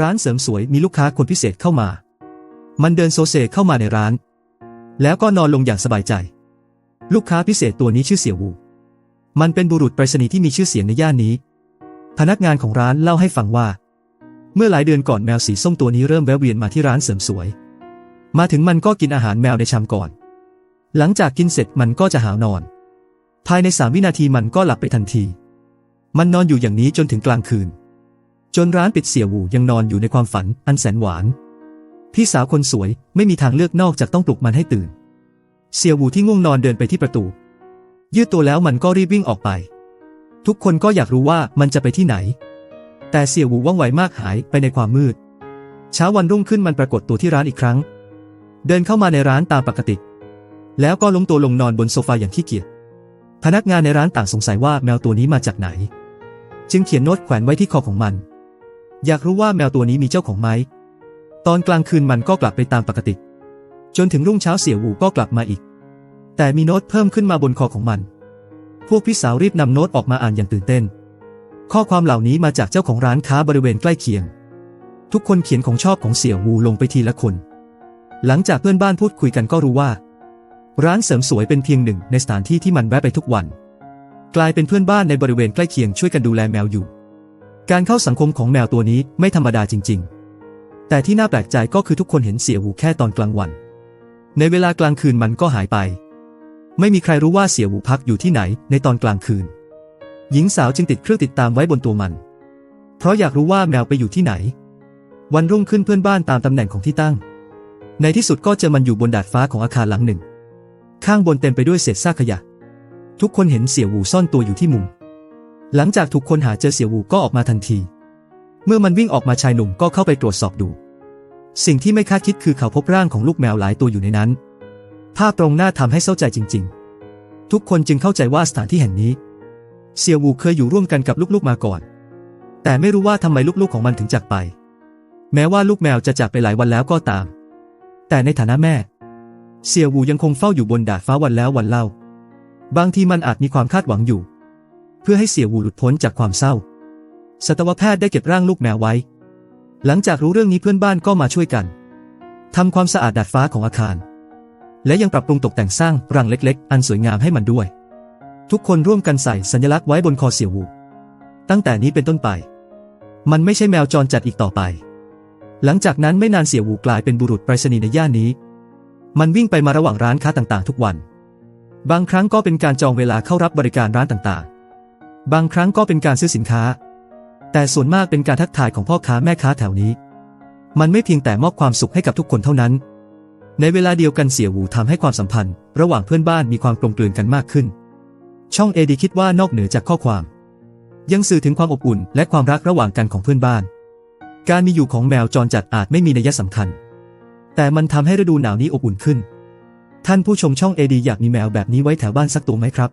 ร้านเสริมสวยมีลูกค้าคนพิเศษเข้ามา มันเดินโซเซเข้ามาในร้าน แล้วก็นอนลงอย่างสบายใจ ลูกค้าพิเศษตัวนี้ชื่อเสี่ยววู มันเป็นบุรุษไปรษณีย์ที่มีชื่อเสียงในย่านนี้ พนักงานของร้านเล่าให้ฟังว่า เมื่อหลายเดือนก่อนแมวสีส้มตัวนี้เริ่มแวะเวียนมาที่ร้านเสริมสวย มาถึงมันก็กินอาหารแมวในชามก่อน หลังจากกินเสร็จมันก็จะหาวนอน ภายในสามวินาทีมันก็หลับไปทันที มันนอนอยู่อย่างนี้จนถึงกลางคืน จนร้านปิดเสี่ยวูยังนอนอยู่ในความฝันอันแสนหวาน พี่สาวคนสวยไม่มีทางเลือกนอกจากต้องปลุกมันให้ตื่น เสี่ยวูที่ง่วงนอนเดินไปที่ประตู ยืดตัวแล้วมันก็รีบวิ่งออกไป ทุกคนก็อยากรู้ว่ามันจะไปที่ไหน แต่เสี่ยวูว่องไวมากหายไปในความมืด เช้าวันรุ่งขึ้นมันปรากฏตัวที่ร้านอีกครั้ง เดินเข้ามาในร้านตามปกติ แล้วก็ล้มตัวลงนอนบนโซฟาอย่างขี้เกียจพนักงานในร้านต่างสงสัยว่าแมวตัวนี้มาจากไหน จึงเขียนโน้ตแขวนไว้ที่คอของมัน อยากรู้ว่าแมวตัวนี้มีเจ้าของไหม ตอนกลางคืนมันก็กลับไปตามปกติ จนถึงรุ่งเช้าเสี่ยวหูก็กลับมาอีก แต่มีโน้ตเพิ่มขึ้นมาบนคอของมัน พวกพี่สาวรีบนำโน้ตออกมาอ่านอย่างตื่นเต้น ข้อความเหล่านี้มาจากเจ้าของร้านค้าบริเวณใกล้เคียง ทุกคนเขียนของชอบของเสี่ยววูลงไปทีละคน หลังจากเพื่อนบ้านพูดคุยกันก็รู้ว่า ร้านเสริมสวยเป็นเพียงหนึ่งในสถานที่ที่มันแวะไปทุกวัน กลายเป็นเพื่อนบ้านในบริเวณใกล้เคียงช่วยกันดูแลแมวอยู่ การเข้าสังคมของแมวตัวนี้ไม่ธรรมดาจริง ๆ แต่ที่น่าแปลกใจก็คือทุกคนเห็นเสียววูแค่ตอนกลางวัน ในเวลากลางคืนมันก็หายไป ไม่มีใครรู้ว่าเสียววูพักอยู่ที่ไหนในตอนกลางคืน หญิงสาวจึงติดเครื่องติดตามไว้บนตัวมัน เพราะอยากรู้ว่าแมวไปอยู่ที่ไหน วันรุ่งขึ้นเพื่อนบ้านตามตำแหน่งของที่ตั้ง ในที่สุดก็เจอมันอยู่บนดาดฟ้าของอาคารหลังหนึ่ง ข้างบนเต็มไปด้วยเศษซากขยะ ทุกคนเห็นเสี่ยววูซ่อนตัวอยู่ที่มุม หลังจากถูกคนหาเจอเสี่ยววูก็ออกมาทันที เมื่อมันวิ่งออกมาชายหนุ่มก็เข้าไปตรวจสอบดู สิ่งที่ไม่คาดคิดคือเขาพบร่างของลูกแมวหลายตัวอยู่ในนั้น ภาพตรงหน้าทำให้เศร้าใจจริง ๆ ทุกคนจึงเข้าใจว่าสถานที่แห่งนี้ เสี่ยววูเคยอยู่ร่วมกันกับลูกๆมาก่อน แต่ไม่รู้ว่าทำไมลูกๆของมันถึงจากไป แม้ว่าลูกแมวจะจากไปหลายวันแล้วก็ตาม แต่ในฐานะแม่ เสี่ยววูยังคงเฝ้าอยู่บนดาดฟ้าวันแล้ววันเล่า บางทีมันอาจมีความคาดหวังอยู่ เพื่อให้เสี่ยววูหลุดพ้นจากความเศร้า สัตวแพทย์ได้เก็บร่างลูกแมวไว้ หลังจากรู้เรื่องนี้เพื่อนบ้านก็มาช่วยกันทำความสะอาดดาดฟ้าของอาคาร และยังปรับปรุงตกแต่งสร้างรังเล็ก ๆ อันสวยงามให้มันด้วย ทุกคนร่วมกันใส่สัญลักษณ์ไว้บนคอเสี่ยววูตั้งแต่นี้เป็นต้นไป มันไม่ใช่แมวจรจัดอีกต่อไป หลังจากนั้นไม่นานเสี่ยววูกลายเป็นบุรุษไปรษณีย์ในย่านนี้ มันวิ่งไปมาระหว่างร้านค้าต่างๆ ทุกวัน บางครั้งก็เป็นการจองเวลาเข้ารับบริการร้านต่างๆ บางครั้งก็เป็นการซื้อสินค้า แต่ส่วนมากเป็นการทักทายของพ่อค้าแม่ค้าแถวนี้ มันไม่เพียงแต่มอบความสุขให้กับทุกคนเท่านั้น ในเวลาเดียวกันเสี่ยววูทำให้ความสัมพันธ์ ระหว่างเพื่อนบ้านมีความกลมกลืนกันมากขึ้น ช่องเอดีคิดว่านอกเหนือจากข้อความ ยังสื่อถึงความอบอุ่น และความรักระหว่างกันของเพื่อนบ้าน การมีอยู่ของแมวจรจัดอาจไม่มีนัยสำคัญ แต่มันทำให้ฤดูหนาวนี้อบอุ่นขึ้น ท่านผู้ชมช่องเอดีอยากมีแมวแบบนี้ไว้แถวบ้านสักตัวไหมครับ